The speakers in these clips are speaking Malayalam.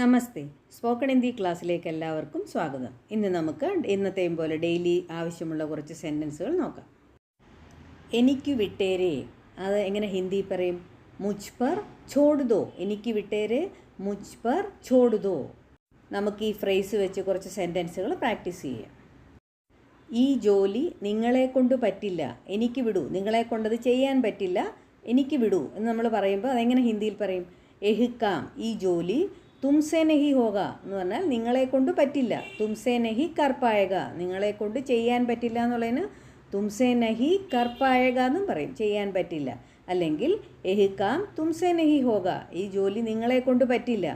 നമസ്തേ. സ്പോക്കൺ ഹിന്ദി ക്ലാസ്സിലേക്ക് എല്ലാവർക്കും സ്വാഗതം. ഇന്ന് നമുക്ക് ഇന്നത്തെയും പോലെ ഡെയിലി ആവശ്യമുള്ള കുറച്ച് സെന്റൻസുകൾ നോക്കാം. എനിക്ക് വിട്ടേരേ അത് എങ്ങനെ ഹിന്ദി പറയും? മുജ് പർ ചോടുതോ ദോ എനിക്ക് വിട്ടേരെ മുജ് പർ ചോടുതോ ദോ നമുക്ക് ഈ ഫ്രേസ് വെച്ച് കുറച്ച് സെന്റൻസുകൾ പ്രാക്ടീസ് ചെയ്യാം. ഈ ജോലി നിങ്ങളെ കൊണ്ട് പറ്റില്ല. എനിക്ക് വിടൂ. നിങ്ങളെ കൊണ്ടത് ചെയ്യാൻ പറ്റില്ല. എനിക്ക് വിടൂ. എന്ന് നമ്മൾ പറയുമ്പോൾ അതെങ്ങനെ ഹിന്ദിയിൽ പറയും? എഹിക്കാം ഈ ജോലി തുംസേ നഹി ഹോക എന്ന് പറഞ്ഞാൽ നിങ്ങളെ കൊണ്ട് പറ്റില്ല. തുംസേനഹി കർപ്പായക. നിങ്ങളെ കൊണ്ട് ചെയ്യാൻ പറ്റില്ല എന്നുള്ളതിന് തുംസേനഹി കർപ്പായക എന്നും പറയും. ചെയ്യാൻ പറ്റില്ല. അല്ലെങ്കിൽ എഹിക്കാം തുംസേനഹി ഹോക ഈ ജോലി നിങ്ങളെ കൊണ്ട് പറ്റില്ല.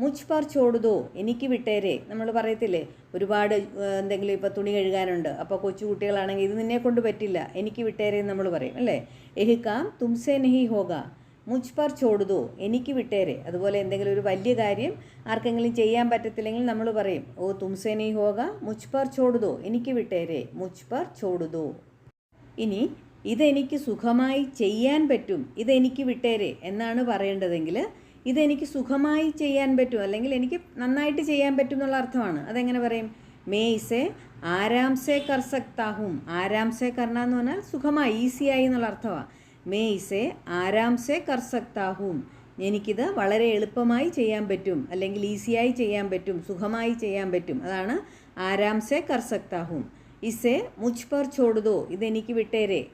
മുജ് പർ ചോടുതോ. എനിക്ക് വിട്ടേരെ. നമ്മൾ പറയത്തില്ലേ? ഒരുപാട് എന്തെങ്കിലും ഇപ്പോൾ തുണി കഴുകാനുണ്ട്. അപ്പോൾ കൊച്ചു കുട്ടികളാണെങ്കിൽ ഇത് നിന്നെ കൊണ്ട് പറ്റില്ല. എനിക്ക് വിട്ടേരെ നമ്മൾ പറയും. അല്ലേ? എഹിക്കാം തുംസേനഹി ഹോക മുജ് പർ ചോടുതോ? എനിക്ക് വിട്ടേരെ. അതുപോലെ എന്തെങ്കിലും ഒരു വലിയ കാര്യം ആർക്കെങ്കിലും ചെയ്യാൻ പറ്റത്തില്ലെങ്കിൽ നമ്മൾ പറയും ഓ തുംസേനി ഹോക മുജ് പർ ചോടുതോ? എനിക്ക് വിട്ടേരെ. മുജ് പർ ഇനി ഇതെനിക്ക് സുഖമായി ചെയ്യാൻ പറ്റും. ഇതെനിക്ക് വിട്ടേരെ എന്നാണ് പറയേണ്ടതെങ്കിൽ ഇതെനിക്ക് സുഖമായി ചെയ്യാൻ പറ്റും. അല്ലെങ്കിൽ എനിക്ക് നന്നായിട്ട് ചെയ്യാൻ പറ്റും എന്നുള്ള അർത്ഥമാണ്. അതെങ്ങനെ പറയും? മേ ഇസെ ആരാംസെ കർ ആരാംസെ കർണ എന്ന് പറഞ്ഞാൽ സുഖമായി ഈസിയായി എന്നുള്ള അർത്ഥമാണ് മേ ഇസെ ആരാംസെ കർസക്താഹൂം. എനിക്കിത് വളരെ എളുപ്പമായി ചെയ്യാൻ പറ്റും അല്ലെങ്കിൽ ഈസിയായി ചെയ്യാൻ പറ്റും സുഖമായി ചെയ്യാൻ പറ്റും. അതാണ് ആരാംസെ കർസക്താഹൂം. ഇസെ മുജ് പർ ചോടുതോ ഇതെനിക്ക് വിട്ടേരെ.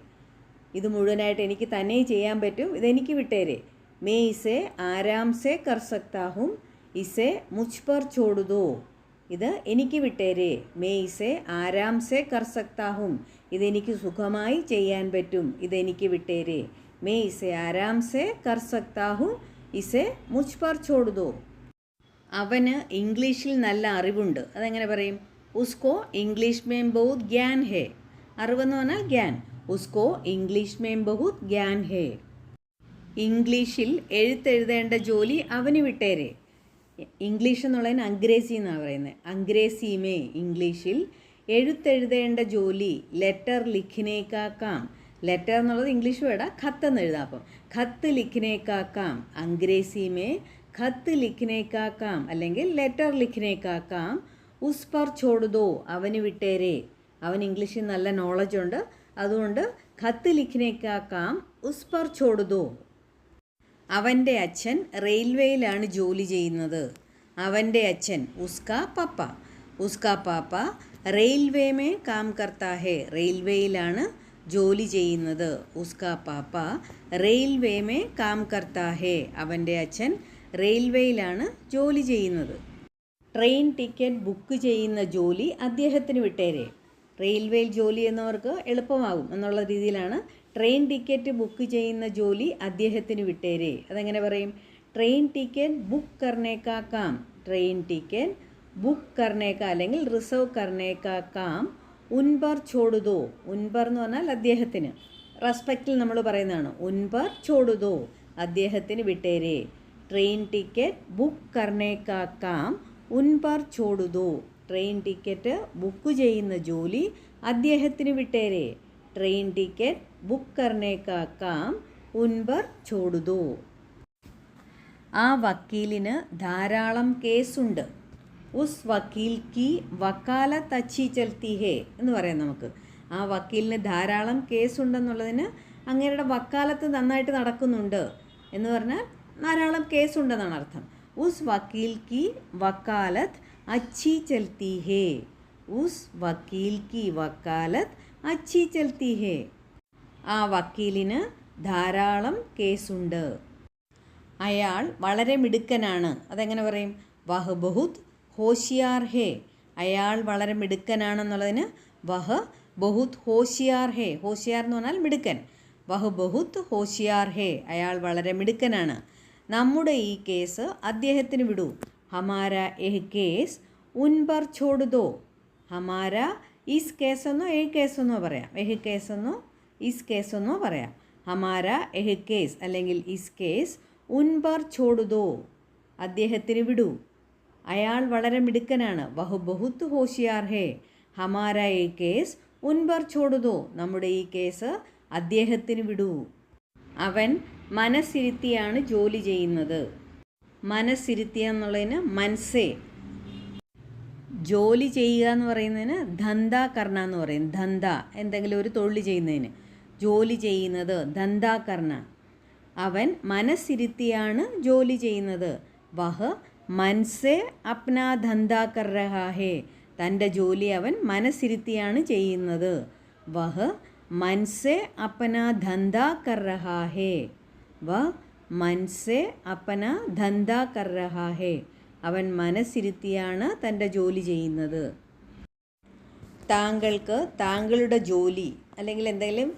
ഇത് മുഴുവനായിട്ട് എനിക്ക് തന്നെ ചെയ്യാൻ പറ്റും ഇതെനിക്ക് വിട്ടേരെ. മേ ഇസെ ആരാംസെ കർ സക്താഹും ഇസെ മുജ് പർ ചോടുതോ. ഇത് എനിക്ക് വിട്ടേരെ മേ ഇസെ ആരാംസെ കർസക്താഹും. ഇതെനിക്ക് സുഖമായി ചെയ്യാൻ പറ്റും. ഇതെനിക്ക് വിട്ടേരെ മേ ഇസെ ആരാംസെ കർ സക്താഹും ഇസെ മുജ് പർ ചോടുതോ. അവന് ഇംഗ്ലീഷിൽ നല്ല അറിവുണ്ട്. അതെങ്ങനെ പറയും? ഉസ്കോ ഇംഗ്ലീഷ് മേം ബഹുത് ഗ്യാൻ ഹേ. അറിവെന്ന് പറഞ്ഞാൽ ഗ്യാൻ. ഉസ്കോ ഇംഗ്ലീഷ് മേം ബഹുത് ഗ്യാൻ ഹേ. ഇംഗ്ലീഷിൽ എഴുത്തെഴുതേണ്ട ജോലി അവന് വിട്ടേരെ. ഇംഗ്ലീഷ് എന്നുള്ളതിന് അംഗ്രേസി എന്നാണ് പറയുന്നത് അംഗ്രേസിമേ ഇംഗ്ലീഷിൽ എഴുത്തെഴുതേണ്ട ജോലി ലെറ്റർ ലിഖിനേക്കാക്കാം. ലെറ്റർ എന്നുള്ളത് ഇംഗ്ലീഷ് വേർഡാ ഖത്ത് എന്ന് എഴുതാം അപ്പം. ഖത്ത് ലിഖിനേക്കാക്കാം അംഗ്രേസിമേ ഖത്ത് ലിഖിനേക്കാക്കാം അല്ലെങ്കിൽ ലെറ്റർ ലിഖിനേക്കാക്കാം. ഉസ് പർ ചോടുതോ അവന് വിട്ടേരെ. അവൻ ഇംഗ്ലീഷിൽ നല്ല നോളജ് ഉണ്ട്. അതുകൊണ്ട് ഖത്ത് ലിഖിനേക്കാക്കാം ഉസ് പർ ചോടുതോ അവന്റെ അച്ഛൻ റെയിൽവേയിലാണ് ജോലി ചെയ്യുന്നത്. അവന്റെ അച്ഛൻ ഉസ്ക പപ്പ. ഉസ്ക പാപ്പ റെയിൽവേ മേ കാം കർത്താ ഹേ റെയിൽവേയിലാണ് ജോലി ചെയ്യുന്നത്. ഉസ്ക പാപ്പ റെയിൽവേ മേ കാം കർത്താ ഹേ അവന്റെ അച്ഛൻ റെയിൽവേയിലാണ് ജോലി ചെയ്യുന്നത്. ട്രെയിൻ ടിക്കറ്റ് ബുക്ക് ചെയ്യുന്ന ജോലി അദ്ദേഹത്തിന് വിട്ടേരെ. റെയിൽവേയിൽ ജോലി ചെയ്യുന്നവർക്ക് എളുപ്പമാകും എന്നുള്ള രീതിയിലാണ് ട്രെയിൻ ടിക്കറ്റ് ബുക്ക് ചെയ്യുന്ന ജോലി അദ്ദേഹത്തിന് വിട്ടേരെ. അതെങ്ങനെ പറയും? ട്രെയിൻ ടിക്കറ്റ് ബുക്ക് കർണേക്കാ കാം ട്രെയിൻ ടിക്കറ്റ് ബുക്ക് കർണേക്ക അല്ലെങ്കിൽ റിസർവ് കർണേക്കാക്കാം. ഉൻപർ ചോടുതോ? ഉൻപർ എന്ന് പറഞ്ഞാൽ അദ്ദേഹത്തിന്. റെസ്പെക്റ്റിൽ നമ്മൾ പറയുന്നതാണ് ഉൻപർ ചോടുതോ? അദ്ദേഹത്തിന് വിട്ടേരെ. ട്രെയിൻ ടിക്കറ്റ് ബുക്ക് കർണേക്കാക്കാം. ഉൻപർ ചോടുതോ? ട്രെയിൻ ടിക്കറ്റ് ബുക്ക് ചെയ്യുന്ന ജോലി അദ്ദേഹത്തിന് വിട്ടേരെ. ട്രെയിൻ ടിക്കറ്റ് ബുക്ക് കർണേക്കാ കാം ഉൻപർ ചോടുതോ ആ വക്കീലിന് ധാരാളം കേസുണ്ട്. ഉസ് വക്കീൽ കി വക്കാലത്ത് അച്ചി ചൽത്തി ഹേ എന്ന് പറയാം നമുക്ക്. ആ വക്കീലിന് ധാരാളം കേസുണ്ടെന്നുള്ളതിന് അങ്ങേരുടെ വക്കാലത്ത് നന്നായിട്ട് നടക്കുന്നുണ്ട് എന്ന് പറഞ്ഞാൽ ധാരാളം കേസുണ്ടെന്നാണ് അർത്ഥം. ഉസ് വക്കീൽ കി വക്കാലത്ത് അച്ചി ചൽത്തി ഹേ. ഉസ് വക്കീൽ കി വക്കാലത്ത് അച്ചി ചൽത്തി ഹേ ആ വക്കീലിന് ധാരാളം കേസുണ്ട്. അയാൾ വളരെ മിടുക്കനാണ്. അതെങ്ങനെ പറയും? വഹ് ബഹുത് ഹോഷിയാർ ഹേ. അയാൾ വളരെ മിടുക്കനാണെന്നുള്ളതിന് വഹ് ബഹുത് ഹോഷിയാർ ഹേ. ഹോഷിയാർ എന്ന് പറഞ്ഞാൽ മിടുക്കൻ. വഹ് ബഹുത് ഹോഷിയാർ ഹേ. അയാൾ വളരെ മിടുക്കനാണ്. നമ്മുടെ ഈ കേസ് അദ്ദേഹത്തിന് വിടൂ. ഹമാര എഹ് കേസ് ഉൻപർ ചോടുതോ. ഹമാര ഈസ് കേസെന്നോ എഹ് കേസെന്നോ പറയാം. എഹ് കേസെന്നോ ഈസ് കേസെന്നോ പറയാം. ഹമാര എഹ് കേസ് അല്ലെങ്കിൽ ഈസ് കേസ് ഉൻപർ ചോടുതോ. അദ്ദേഹത്തിന് വിടൂ. അയാൾ വളരെ മിടുക്കനാണ്. വഹു ബഹുത്ത് ഹോഷിയാർ ഹേ. ഹമാര ഈ കേസ് ഉൻപർ ചോടുതോ. നമ്മുടെ ഈ കേസ് അദ്ദേഹത്തിന് വിടൂ. അവൻ മനസ്സിരുത്തിയാണ് ജോലി ചെയ്യുന്നത്. മനസ്സിരുത്തിയ എന്നുള്ളതിന് മനസ്സേ ജോലി ചെയ്യുക എന്ന് പറയുന്നതിന് ധന്ത കർണ എന്ന് പറയും. ധന്ത എന്തെങ്കിലും ഒരു തൊഴിൽ ചെയ്യുന്നതിന്. ജോലി ചെയ്യുന്നത് ധന്ത കർണ. അവൻ മനസ്സിരുത്തിയാണ് ജോലി ചെയ്യുന്നത്. വഹ് മനസ്സേ അപ്നാ ധന്ത കർ രഹാ ഹേ തന്റെ ജോലി അവൻ മനസ്സിരുത്തിയാണ് ചെയ്യുന്നത്. വഹ് മനസ്സേ അപ്പന ധന്ത കർ രഹാ ഹേ വ മനസ്സേ അപ്പന ധന്ത കർ രഹാ ഹേ അവൻ മനസ്സിരുത്തിയാണ് തന്റെ ജോലി ചെയ്യുന്നത്. താങ്കൾക്ക് താങ്കളുടെ ജോലി അല്ലെങ്കിൽ എന്തെങ്കിലും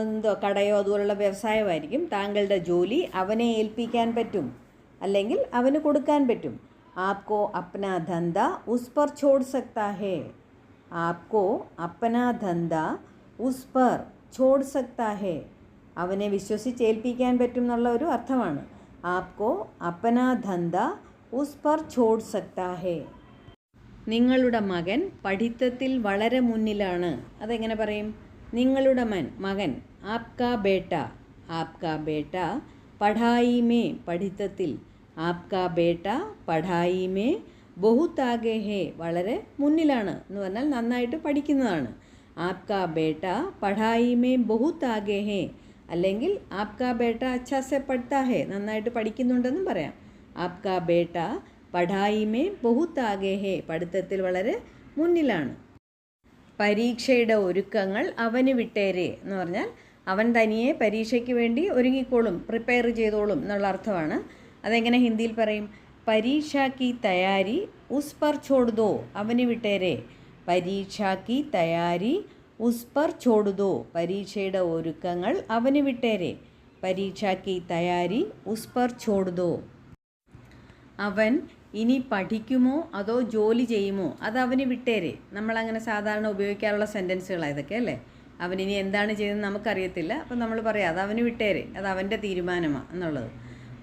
എന്തോ കടയോ അതുപോലുള്ള വ്യവസായമായിരിക്കും താങ്കളുടെ ജോലി അവനെ ഏൽപ്പിക്കാൻ പറ്റും അല്ലെങ്കിൽ അവന് കൊടുക്കാൻ പറ്റും. ആപ്കോ അപ്ന ധന്ത ഉസ് പർ ഛോഡ് സക്താ ഹേ. ആപ്കോ അപ്ന ധന്ത ഉസ് പർ ഛോഡ് സക്താ ഹേ. അവനെ വിശ്വസിച്ച് ഏൽപ്പിക്കാൻ പറ്റും എന്നുള്ള ഒരു അർത്ഥമാണ്. ആപ്കോ അപ്പന ധന്ത ഉസ് പർ ഛോഡ് സക്താ ഹേ നിങ്ങളുടെ മകൻ പഠിത്തത്തിൽ വളരെ മുന്നിലാണ്. അതെങ്ങനെ പറയും? നിങ്ങളുടെ മൻ മകൻ ആപ്കാ ബേട്ട ആപ്കാ ബേട്ട പഠായിമേ പഠിത്തത്തിൽ ആപ്കാ ബേട്ട പഠായിമേ മേ ബഹുത് ഹേ വളരെ മുന്നിലാണ് എന്ന് പറഞ്ഞാൽ നന്നായിട്ട് പഠിക്കുന്നതാണ്. ആപ്കാ ബേട്ട പഠായിമേ മേ ബഹുത് ഹേ അല്ലെങ്കിൽ ആപ്കാ ബേട്ട അച്ഛാസെ പഠിത്താഹേ നന്നായിട്ട് പഠിക്കുന്നുണ്ടെന്നും പറയാം. ആപ്കാ ബേട്ട പഠായിമേ ബഹുത്ത് ബഹുത് ആകെ ഹേ പഠിത്തത്തിൽ വളരെ മുന്നിലാണ്. പരീക്ഷയുടെ ഒരുക്കങ്ങൾ അവന് വിട്ടേരെ എന്ന് പറഞ്ഞാൽ അവൻ തനിയെ പരീക്ഷയ്ക്ക് വേണ്ടി ഒരുങ്ങിക്കോളും പ്രിപ്പയർ ചെയ്തോളും എന്നുള്ള അർത്ഥമാണ്. അതെങ്ങനെ ഹിന്ദിയിൽ പറയും? പരീക്ഷാക്കി തയ്യാരി ഉസ് പർ ഛോടുതോ അവന് വിട്ടേരെ. പരീക്ഷാക്കി തയ്യാരി ഉസ് പർ ഛോടുതോ പരീക്ഷയുടെ ഒരുക്കങ്ങൾ അവന് വിട്ടേരെ. പരീക്ഷാക്കി തയ്യാരി ഉസ് പർ ഛോടുതോ അവൻ ഇനി പഠിക്കുമോ അതോ ജോലി ചെയ്യുമോ? അത് അവന് വിട്ടേരെ. നമ്മളങ്ങനെ സാധാരണ ഉപയോഗിക്കാറുള്ള സെന്റൻസുകളാണ് ഇതൊക്കെ അല്ലേ? അവൻ ഇനി എന്താണ് ചെയ്യുന്നത് നമുക്കറിയത്തില്ല. അപ്പം നമ്മൾ പറയാം അത് അവന് വിട്ടേരെ. അത് അവന്റെ തീരുമാനമാണ് എന്നുള്ളത്.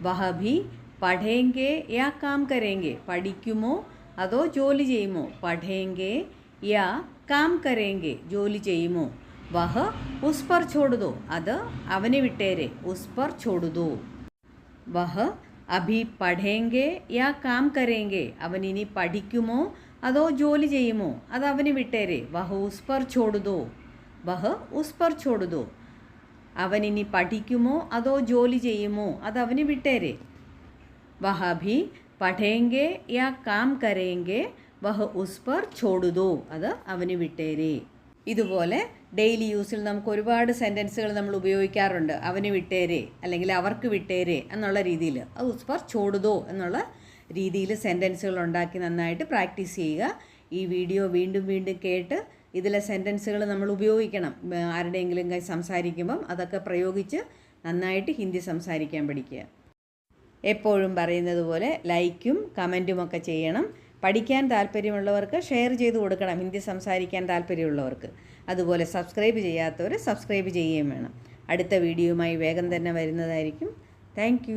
വഹബി പഠേങ്കെ യാ കാം കരേങ്കെ. പഠിക്കുമോ അതോ ജോലി ചെയ്യുമോ? പഠേങ്കെ യാ കാം കരേങ്കെ. ജോലി ചെയ്യുമോ? വഹ ഉസ് ഛോടുതോ അത് അവന് വിട്ടേരെ. ഉസ് ഛോടുതോ വഹ അഭി പഠേങ്കെ യാ കാം കരേങ്കെ? അവൻ ഇനി പഠിക്കുമോ? അതോ ജോലി ചെയ്യുമോ? അത് അവന് വിട്ടേരെ. വഹ ഉസ്പർ ചോടുതോ വഹ ഉസ്പർ ചോടുതോ അവൻ ഇനി പഠിക്കുമോ? അതോ ജോലി ചെയ്യുമോ? അത് അവന് വിട്ടേരെ. വഹ അഭി പഠേങ്കെ യാ കാം കരേങ്കെ? വഹ ഉസ്പർ ചോടുതോ അത് അവന് വിട്ടേരെ. ഇതുപോലെ ഡെയിലി യൂസിൽ നമുക്ക് ഒരുപാട് സെന്റൻസുകൾ നമ്മൾ ഉപയോഗിക്കാറുണ്ട്. അവന് വിട്ടേരെ അല്ലെങ്കിൽ അവർക്ക് വിട്ടേരെ എന്നുള്ള രീതിയിൽ. അത് ഉസ് ചോടുതോ എന്നുള്ള രീതിയിൽ സെന്റൻസുകൾ ഉണ്ടാക്കി നന്നായിട്ട് പ്രാക്ടീസ് ചെയ്യുക. ഈ വീഡിയോ വീണ്ടും വീണ്ടും കേട്ട് ഇതിലെ സെന്റൻസുകൾ നമ്മൾ ഉപയോഗിക്കണം. ആരുടെയെങ്കിലും കൈ സംസാരിക്കുമ്പം അതൊക്കെ പ്രയോഗിച്ച് നന്നായിട്ട് ഹിന്ദി സംസാരിക്കാൻ പഠിക്കുക. എപ്പോഴും പറയുന്നത് പോലെ ലൈക്കും കമന്റും ഒക്കെ ചെയ്യണം. പഠിക്കാൻ താല്പര്യമുള്ളവർക്ക് ഷെയർ ചെയ്ത് കൊടുക്കണം. ഹിന്ദി സംസാരിക്കാൻ താല്പര്യമുള്ളവർക്ക്. അതുപോലെ സബ്സ്ക്രൈബ് ചെയ്യാത്തവർ സബ്സ്ക്രൈബ് ചെയ്യുകയും വേണം. അടുത്ത വീഡിയോയുമായി വേഗം തന്നെ വരുന്നതായിരിക്കും. താങ്ക്